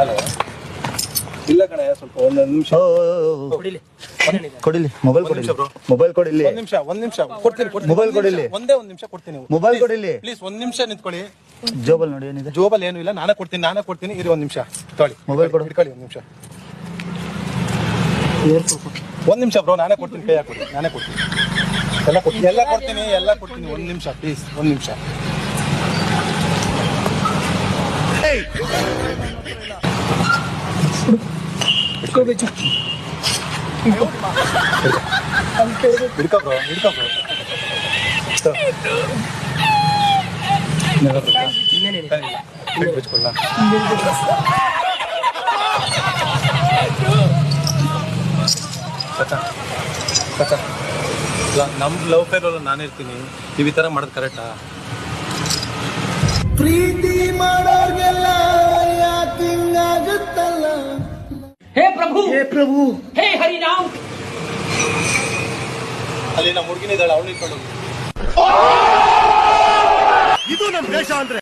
Hello. ಇಲ್ಲ ಕಣ ಸ್ವಲ್ಪ ಒಂದೊಂದು ನಿಮಿಷ. ಓ. ಕೊಡಿಲಿ ಮೊಬೈಲ್ ಕೊಡಿ ಕೊಡಿಲಿ. ಮೊಬೈಲ್ ಕೊಡಿಲಿ. ಒಂದ್ ನಿಮಿಷ ಒಂದ್ ನಿಮಿಷ. ಕೊಡ್ತೀನಿ ಕೊಡ್ತೀನಿ. ಮೊಬೈಲ್ ಒಂದ್ ಕೊಡಿ ನಿಮಿಷ, ಇಲ್ಲಿ. ಒಂದೇ ಒಂದ್ ನಿಮಿಷ ಕೊಡ್ತೀನಿ ಮೊಬೈಲ್ ಕೊಡಿಲಿ. ಪ್ಲೀಸ್ ಒಂದ್ ನಿಮಿಷ ನಿಂತ್ಕೊಳ್ಳಿ. ಜೋಬಲ್ ನೋಡಿ ಏನಿದೆ. ಜೋಬಲ್ ಏನು ಇಲ್ಲ ನಾನೇ ಕೊಡ್ತೀನಿ ನಾನೇ ಕೊಡ್ತೀನಿ. ಇರಿ ಒಂದ್ ನಿಮಿಷ. ತೊಳಿ ಮೊಬೈಲ್ ಕೊಡು. ಇಟ್ಕೊಳ್ಳಿ ಒಂದ್ ನಿಮಿಷ. ಒಂದ್ ನಿಮಿಷ ಬ್ರೋ ನಾನೇ ಕೊಡ್ತೀನಿ ಕೈ ಹಾಕೊಡಿ ನಾನೇ ಕೊಡ್ತೀನಿ. ಎಲ್ಲ ಕೊಡ್ತೀನಿ ಎಲ್ಲ ಕೊಡ್ತೀನಿ ಎಲ್ಲ ಕೊಡ್ತೀನಿ. ಒಂದ್ ನಿಮಿಷ ಪ್ಲೀಸ್ ಒಂದ್ ನಿಮಿಷ. ಇಟ್ಕೋಬೇಕು ಹಿಡ್ಕೋ ಬ್ರೋ ಹಿಡ್ಕೋ ಬ್ರೋ ನಮ್ಮ ಲವ್ ನಾನು ಇರ್ತೀನಿ ನೀವ್ ಈ ಥರ ಮಾಡೋದು ಕರೆಕ್ಟಾ ಪ್ರೀತಿ ಮಾಡೋರ್ಗೆಲ್ಲ हे प्रभु हे हरि राम ಅಲ್ಲಿ ನಮ್ಮ ಹುಡುಗಿನ ಇದ್ದಾಳೆ ಅವಳು ಇಟ್ಕೊಂಡು ಇದು ನಮ್ಮ ದೇಶ ಅಂದ್ರೆ